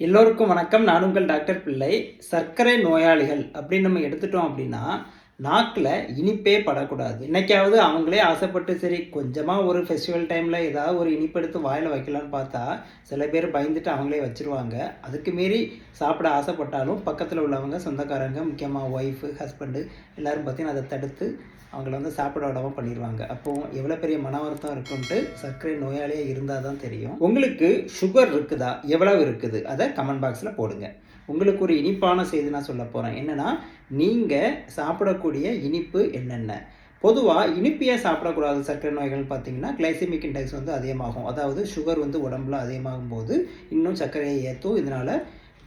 எல்லோருக்கும் வணக்கம். நான் உங்கள் டாக்டர் பிள்ளை. சர்க்கரை நோயாளிகள் அப்படின்னு நம்ம எடுத்துட்டோம் அப்படின்னா நாக்கில் இனிப்பே படக்கூடாது. என்னைக்காவது அவங்களே ஆசைப்பட்டு சரி கொஞ்சமாக ஒரு ஃபெஸ்டிவல் டைமில் ஏதாவது ஒரு இனிப்பு எடுத்து வாயில் வைக்கலான்னு பார்த்தா சில பேர் பயந்துட்டு அவங்களே வச்சிருவாங்க. அதுக்கு மீறி சாப்பிட ஆசைப்பட்டாலும் பக்கத்தில் உள்ளவங்க சொந்தக்காரங்க முக்கியமாக ஒய்ஃபு ஹஸ்பண்டு எல்லோரும் பார்த்தீங்கன்னா அதை தடுத்து அவங்கள வந்து சாப்பிட விடாமல் பண்ணிடுவாங்க அப்போ எவ்வளோ பெரிய மன வருத்தம் இருக்குன்ட்டு சர்க்கரை நோயாளியாக இருந்தால் தான் தெரியும். உங்களுக்கு சுகர் இருக்குதா? எவ்வளவு இருக்குது? அதை கமெண்ட் பாக்ஸில் போடுங்க. உங்களுக்கு ஒரு இனிப்பான செய்தி நான் சொல்ல போகிறேன் என்னென்னா நீங்கள் சாப்பிடக்கூடிய இனிப்பு என்னென்ன? பொதுவாக இனிப்பியாக சாப்பிடக்கூடாது? சர்க்கரை நோய்கள் பார்த்தீங்கன்னா கிளைசிமிக் இண்டெக்ஸ் வந்து அதிகமாகும். அதாவது சுகர் வந்து உடம்புல அதிகமாகும் போது இன்னும் சர்க்கரையை ஏற்றும் இதனால்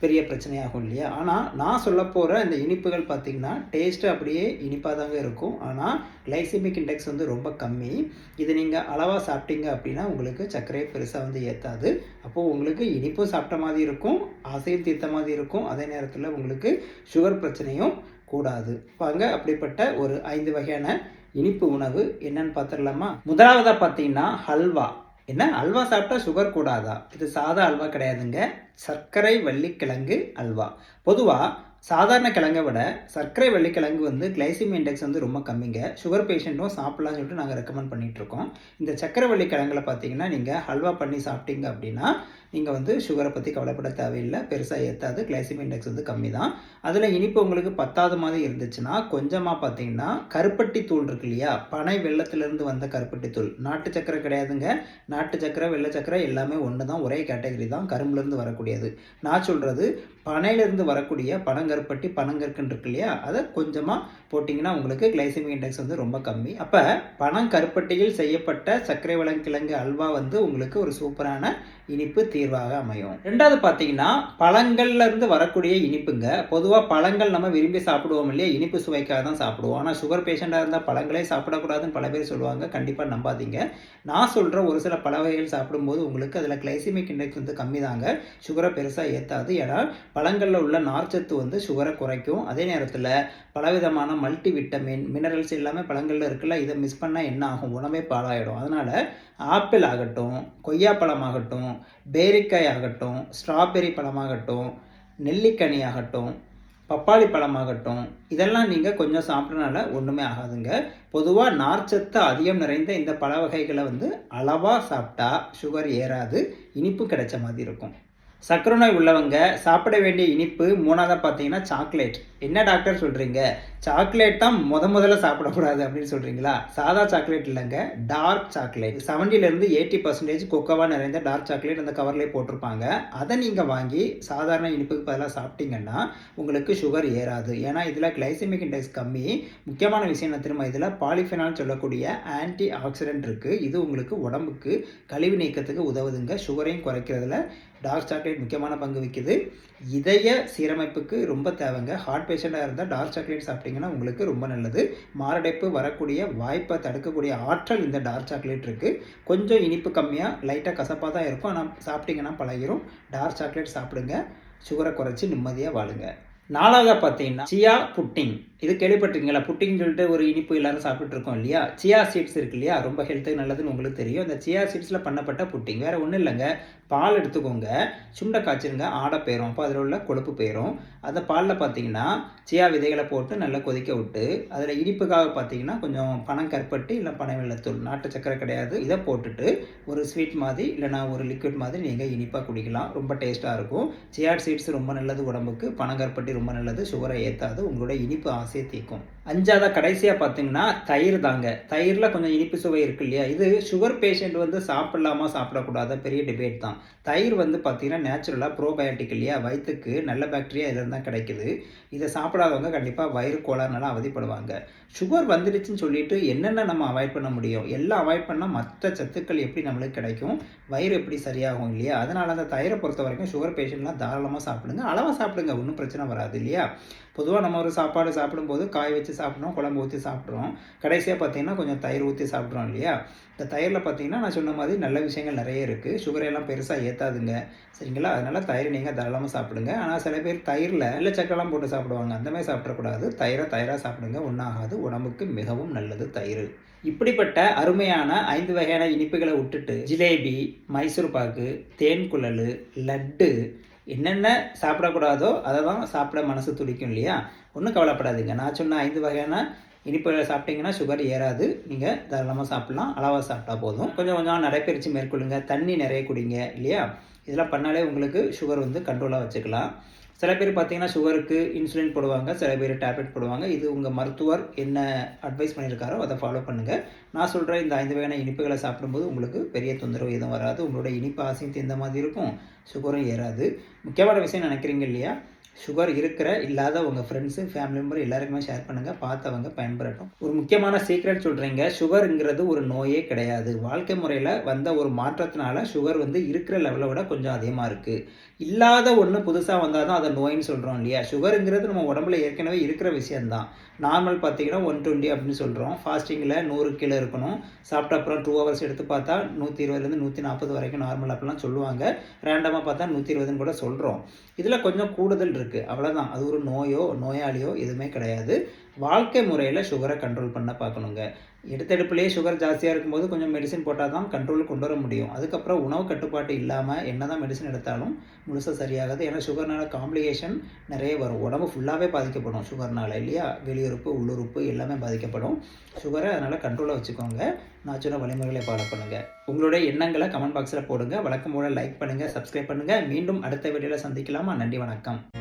பெரிய பிரச்சனையாகும் இல்லையா? ஆனால் நான் சொல்ல போகிற இந்த இனிப்புகள் பார்த்திங்கன்னா டேஸ்ட்டு அப்படியே இனிப்பாக தாங்க இருக்கும். ஆனால் கிளைசிமிக் இண்டெக்ஸ் வந்து ரொம்ப கம்மி. இது நீங்கள் அளவாக சாப்பிட்டீங்க அப்படின்னா உங்களுக்கு சர்க்கரையை பெருசாக வந்து ஏற்றாது அப்போது உங்களுக்கு இனிப்பும் சாப்பிட்ட மாதிரி இருக்கும் ஆசையும் தீர்த்த மாதிரி இருக்கும். அதே நேரத்தில் உங்களுக்கு சுகர் பிரச்சனையும் கூடாது. வாங்க அப்படிப்பட்ட ஒரு ஐந்து வகையான இனிப்பு உணவு என்னன்னு பார்த்துடலாமா முதலாவதாக பார்த்தீங்கன்னா ஹல்வா. என்ன? அல்வா சாப்பிட்டா சுகர் கூடாதா? இது சாதா அல்வா கிடையாதுங்க. சர்க்கரை வள்ளிக்கிழங்கு அல்வா. பொதுவாக சாதாரண கிழங்கை விட சர்க்கரை வெள்ளிக்கிழங்கு வந்து கிளைசிமி இண்டெக்ஸ் வந்து ரொம்ப கம்மிங்க. சுகர் பேஷண்ட்டும் சாப்பிட்லாம்னு சொல்லிட்டு நாங்கள் ரெக்கமெண்ட் பண்ணிகிட்ருக்கோம் இந்த சர்க்கரை வெள்ளிக்கிழங்கில் பார்த்தீங்கன்னா நீங்கள் ஹல்வா பண்ணி சாப்பிட்டீங்க அப்படின்னா நீங்கள் வந்து சுகரை பற்றி கவலைப்பட தேவையில்லை. பெருசாக ஏற்றாது கிளைசிமி இண்டெக்ஸ் வந்து கம்மி தான் அதில் இனிப்பு உங்களுக்கு பத்தாவது மாதிரி இருந்துச்சுன்னா கொஞ்சமாக பார்த்தீங்கன்னா கருப்பட்டி தூள் இருக்கு இல்லையா? பனை வெள்ளத்திலேருந்து வந்த கருப்பட்டி தூள். நாட்டு சக்கரை கிடையாதுங்க. நாட்டு சக்கரை வெள்ளை சக்கரை எல்லாமே ஒன்று தான் ஒரே கேட்டகரி தான். கரும்புலேருந்து வரக்கூடியது. நான் சொல்கிறது பனையிலிருந்து வரக்கூடிய பனங்கருப்பட்டி பனங்கற்கன் இருக்கு இல்லையா அதை கொஞ்சமாக போட்டிங்கன்னா உங்களுக்கு கிளைசிமிக் இண்டெக்ஸ் வந்து ரொம்ப கம்மி. அப்போ பனங்கருப்பட்டியில் செய்யப்பட்ட சர்க்கரை வளங்கிழங்கு அல்வா வந்து உங்களுக்கு ஒரு சூப்பரான இனிப்பு தீர்வாக அமையும். ரெண்டாவது பார்த்தீங்கன்னா பழங்கள்லேருந்து வரக்கூடிய இனிப்புங்க. பொதுவாக பழங்கள் நம்ம விரும்பி சாப்பிடுவோம் இல்லையா? இனிப்பு சுவைக்காக தான் சாப்பிடுவோம். ஆனால் சுகர் பேஷண்ட்டாக இருந்தால் பழங்களே சாப்பிடக்கூடாதுன்னு பல பேர் சொல்லுவாங்க. கண்டிப்பாக நம்பாதீங்க. நான் சொல்கிற ஒரு சில பழ வகைகள் சாப்பிடும்போது உங்களுக்கு அதில் கிளைசிமிக் இண்டெக்ஸ் வந்து கம்மி தாங்க சுகரை பெருசாக ஏற்றாது ஏன்னா பழங்களில் உள்ள நார்ச்சத்து வந்து சுகரை குறைக்கும். அதே நேரத்தில் பலவிதமான மல்டி விட்டமின் மினரல்ஸ் எல்லாமே பழங்களில் இருக்குல்ல இதை மிஸ் பண்ணால் என்ன ஆகும்? உணவே பாழாயிடும். அதனால் ஆப்பிள் ஆகட்டும் கொய்யாப்பழம் ஆகட்டும் பேரிக்காய் ஆகட்டும் ஸ்ட்ராபெரி பழமாகட்டும் நெல்லிக்கனி ஆகட்டும் பப்பாளி பழமாகட்டும் இதெல்லாம் நீங்கள் கொஞ்சம் சாப்பிட்றனால ஒன்றுமே ஆகாதுங்க. பொதுவாக நார்ச்சத்து அதிகம் நிறைந்த இந்த பழ வகைகளை வந்து அளவாக சாப்பிட்டா சுகர் ஏறாது இனிப்பு கிடைச்ச மாதிரி இருக்கும். சர்க்கரை நோய் உள்ளவங்க சாப்பிட வேண்டிய இனிப்பு மூணாவதாக பார்த்தீங்கன்னா சாக்லேட். என்ன டாக்டர் சொல்கிறீங்க சாக்லேட் தான் முத முதல்ல சாப்பிடக்கூடாது அப்படின்னு சொல்கிறீங்களா சாதா சாக்லேட் இல்லைங்க. டார்க் சாக்லேட் செவன்ட்டிலேருந்து எயிட்டி பர்சன்டேஜ் கொக்கவா நிறைந்த டார்க் சாக்லேட் அந்த கவர்லேயே போட்டிருப்பாங்க. அதை நீங்கள் வாங்கி சாதாரண இனிப்புக்கு பதிலாக சாப்பிட்டீங்கன்னா உங்களுக்கு சுகர் ஏறாது. ஏன்னா இதில் கிளைசிமிக் இண்டெக்ஸ் கம்மி. முக்கியமான விஷயம் என்ன திரும்ப இதில் பாலிஃபினால் சொல்லக்கூடிய ஆன்டி ஆக்சிடென்ட் இருக்குது இது உங்களுக்கு உடம்புக்கு கழிவு நீக்கத்துக்கு உதவுதுங்க. சுகரையும் குறைக்கிறதுல டார்க் சாக்லேட் முக்கியமான பங்கு விற்கிது இதய சீரமைப்புக்கு ரொம்ப தேவைங்க. ஹார்ட் பேஷண்ட்டாக இருந்தால் டார்க் சாக்லேட் சாப்பிட்டிங்கன்னா உங்களுக்கு ரொம்ப நல்லது. மாரடைப்பு வரக்கூடிய வாய்ப்பை தடுக்கக்கூடிய ஆற்றல் இந்த டார்க் சாக்லேட் இருக்குது கொஞ்சம் இனிப்பு கம்மியாக லைட்டாக கசப்பாக தான் இருக்கும். ஆனால் சாப்பிட்டிங்கன்னா பழகிரும். டார்க் சாக்லேட் சாப்பிடுங்க. சுகரை குறைச்சி நிம்மதியாக வாழுங்க. நாலாவதாக பார்த்தீங்கன்னா சியா புட்டிங். இது கேள்விப்பட்டிருக்கீங்களா? புட்டிங்னு சொல்லிட்டு ஒரு இனிப்பு எல்லாரும் சாப்பிட்டு இருக்கோம் இல்லையா? சியா சீட்ஸ் இருக்கு இல்லையா? ரொம்ப ஹெல்த்துக்கு நல்லதுன்னு உங்களுக்கு தெரியும். அந்த சியா சீட்ஸில் பண்ணப்பட்ட புட்டிங் வேறு ஒன்றும் இல்லைங்க. பால் எடுத்துக்கோங்க. சுண்டை காய்ச்சிருங்க. ஆடை போயிடும் அப்போ அதில் உள்ள கொழுப்பு போயிடும் அந்த பாலில் பார்த்தீங்கன்னா சியா விதைகளை போட்டு நல்லா கொதிக்க விட்டு அதில் இனிப்புக்காக பார்த்தீங்கன்னா கொஞ்சம் பணம் கற்பட்டு இல்லை பனை வெள்ளத்தூள் நாட்டு சக்கரை கிடையாது. இதை போட்டுட்டு ஒரு ஸ்வீட் மாதிரி இல்லைனா ஒரு லிக்விட் மாதிரி நீங்கள் இனிப்பாக குடிக்கலாம். ரொம்ப டேஸ்ட்டாக இருக்கும். சியா சீட்ஸ் ரொம்ப நல்லது உடம்புக்கு. பனங்கருப்பட்டி ரொம்ப நல்லது. சுகரை ஏற்றாது உங்களோட இனிப்பு ஆசை பசியை தீக்கும் அஞ்சாவதாக கடைசியாக பார்த்தீங்கன்னா தயிர் தாங்க. தயிரில் கொஞ்சம் இனிப்பு சுவை இருக்கு இல்லையா? இது சுகர் பேஷண்ட் வந்து சாப்பிடலாமா சாப்பிடக்கூடாத? பெரிய டிபேட் தான். தயிர் வந்து பார்த்தீங்கன்னா நேச்சுரலாக ப்ரோபயோட்டிக் இல்லையா? வயிற்றுக்கு நல்ல பாக்டீரியா இதில் தான் கிடைக்குது. இதை சாப்பிடாதவங்க கண்டிப்பாக வயிறு கோளாறுனால அவதிப்படுவாங்க. சுகர் வந்துடுச்சுன்னு சொல்லிட்டு என்னென்ன நம்ம அவாய்ட் பண்ண முடியும்? எல்லாம் அவாய்ட் பண்ணால் மற்ற சத்துக்கள் எப்படி நம்மளுக்கு கிடைக்கும்? வயிறு எப்படி சரியாகும் இல்லையா? அதனால் அந்த தயிரை பொறுத்த வரைக்கும் சுகர் பேஷண்ட்லாம் தாராளமாக சாப்பிடுங்க. அளவாக சாப்பிடுங்க. ஒன்றும் பிரச்சனை வராது இல்லையா? பொதுவாக நம்ம ஒரு சாப்பாடு சாப்பிடும்போது காய் வச்சு சாப்பிட்றோம் குழம்பு ஊற்றி சாப்பிட்றோம். கடைசியாக பார்த்தீங்கன்னா கொஞ்சம் தயிர் ஊற்றி சாப்பிட்றோம் இல்லையா? இந்த தயிரில் பார்த்தீங்கன்னா நான் சொன்ன மாதிரி நல்ல விஷயங்கள் நிறைய இருக்குது சுகரையெல்லாம் பெருசாக ஏற்றாதுங்க சரிங்களா? அதனால் தயிர் நீங்கள் தாராளமாக சாப்பிடுங்க. ஆனால் சில பேர் தயிரில் இல்லை சக்கரெல்லாம் போட்டு சாப்பிடுவாங்க. அந்த மாதிரி சாப்பிடக்கூடாது. தயிரை தயிராக சாப்பிடுங்க. ஒன்றாகாது உடம்புக்கு மிகவும் நல்லது தயிர். இப்படிப்பட்ட அருமையான ஐந்து வகையான இனிப்புகளை விட்டுட்டு ஜிலேபி மைசூர் பாக்கு தேன் குழல் லட்டு என்னென்ன சாப்பிடக்கூடாதோ அதை தான் சாப்பிட மனசு துடிக்கும் இல்லையா? ஒன்றும் கவலைப்படாதீங்க. நான் சொன்ன ஐந்து வகையான இனிப்புகளை சாப்பிட்டீங்கன்னா சுகர் ஏறாது. நீங்கள் தாராளமாக சாப்பிட்லாம். அளவாக சாப்பிட்டா போதும். கொஞ்சம் கொஞ்சம் நடைப்பயிற்சி மேற்கொள்ளுங்க. தண்ணி நிறைய குடிங்க இல்லையா? இதெல்லாம் பண்ணாலே உங்களுக்கு சுகர் வந்து கண்ட்ரோலாக வச்சுக்கலாம். சில பேர் பார்த்தீங்கன்னா சுகருக்கு இன்சுலின் போடுவாங்க சில பேர் டேப்லெட் போடுவாங்க. இது உங்கள் மருத்துவர் என்ன அட்வைஸ் பண்ணியிருக்காரோ அதை ஃபாலோ பண்ணுங்கள் நான் சொல்கிற இந்த ஐந்து வகையான இனிப்புகளை சாப்பிடும்போது உங்களுக்கு பெரிய தொந்தரவு எதுவும் வராது. உங்களோட இனிப்பு ஆசையும் தீர்ந்த மாதிரி இருக்கும். சுகரும் ஏறாது. முக்கியமான விஷயம் நினைக்கிறீங்க இல்லையா? சுகர் இருக்கிற இல்லாத உங்கள் ஃப்ரெண்ட்ஸு ஃபேமிலி மெம்பர் எல்லாருக்குமே ஷேர் பண்ணுங்கள் பார்த்தவங்க பயன்படட்டும் ஒரு முக்கியமான சீக்ரெட் சொல்கிறீங்க சுகருங்கிறது ஒரு நோயே கிடையாது. வாழ்க்கை முறையில் வந்த ஒரு மாற்றத்தினால சுகர் வந்து இருக்கிற லெவலை விட கொஞ்சம் அதிகமாக இருக்குது இல்லாத ஒன்று புதுசாக வந்தால் தான் அதை நோயின்னு சொல்கிறோம் இல்லையா? சுகருங்கிறது நம்ம உடம்புல ஏற்கனவே இருக்கிற விஷயந்தான் நார்மல் பார்த்தீங்கன்னா ஒன் டுவெண்ட்டி அப்படின்னு சொல்கிறோம் ஃபாஸ்டிங்கில் நூறு கிலோ இருக்கணும். சாப்பிட்ட அப்புறம் டூ ஹவர்ஸ் எடுத்து பார்த்தா நூற்றி இருபதுலேருந்து நூற்றி நாற்பது வரைக்கும் நார்மல் அப்படிலாம் சொல்லுவாங்க. ரேண்டமாக பார்த்தா நூற்றி இருபதுன்னு கூட சொல்கிறோம் இதில் கொஞ்சம் கூடுதல் இருக்குது அவ்வளோதான் அது ஒரு நோயோ நோயாளியோ எதுவுமே கிடையாது. வாழ்க்கை முறையில் சுகரை கண்ட்ரோல் பண்ண பார்க்கணுங்க. எடுத்தெடுப்புலேயே சுகர் ஜாஸ்தியாக இருக்கும்போது கொஞ்சம் மெடிசின் போட்டால் தான் கண்ட்ரோல் கொண்டு வர முடியும். அதுக்கப்புறம் உணவு கட்டுப்பாடு இல்லாமல் என்ன தான் மெடிசன் எடுத்தாலும் முழுசாக சரியாகாது. ஏன்னா சுகர்னால காம்ப்ளிகேஷன் நிறைய வரும். உடம்பு ஃபுல்லாகவே பாதிக்கப்படும் சுகர்னால இல்லையா? வெளியுறுப்பு உள்ளுறுப்பு எல்லாமே பாதிக்கப்படும். சுகரை அதனால் கண்ட்ரோலாக வச்சுக்கோங்க. நான் சொன்ன வழிமுறைகளை ஃபாலோ பண்ணுங்கள் உங்களுடைய எண்ணங்களை கமெண்ட் பாக்ஸில் போடுங்க. வழக்கம் போல் லைக் பண்ணுங்கள் சப்ஸ்கிரைப் பண்ணுங்கள் மீண்டும் அடுத்த வீடியோவில் சந்திக்கலாமா? நன்றி வணக்கம்.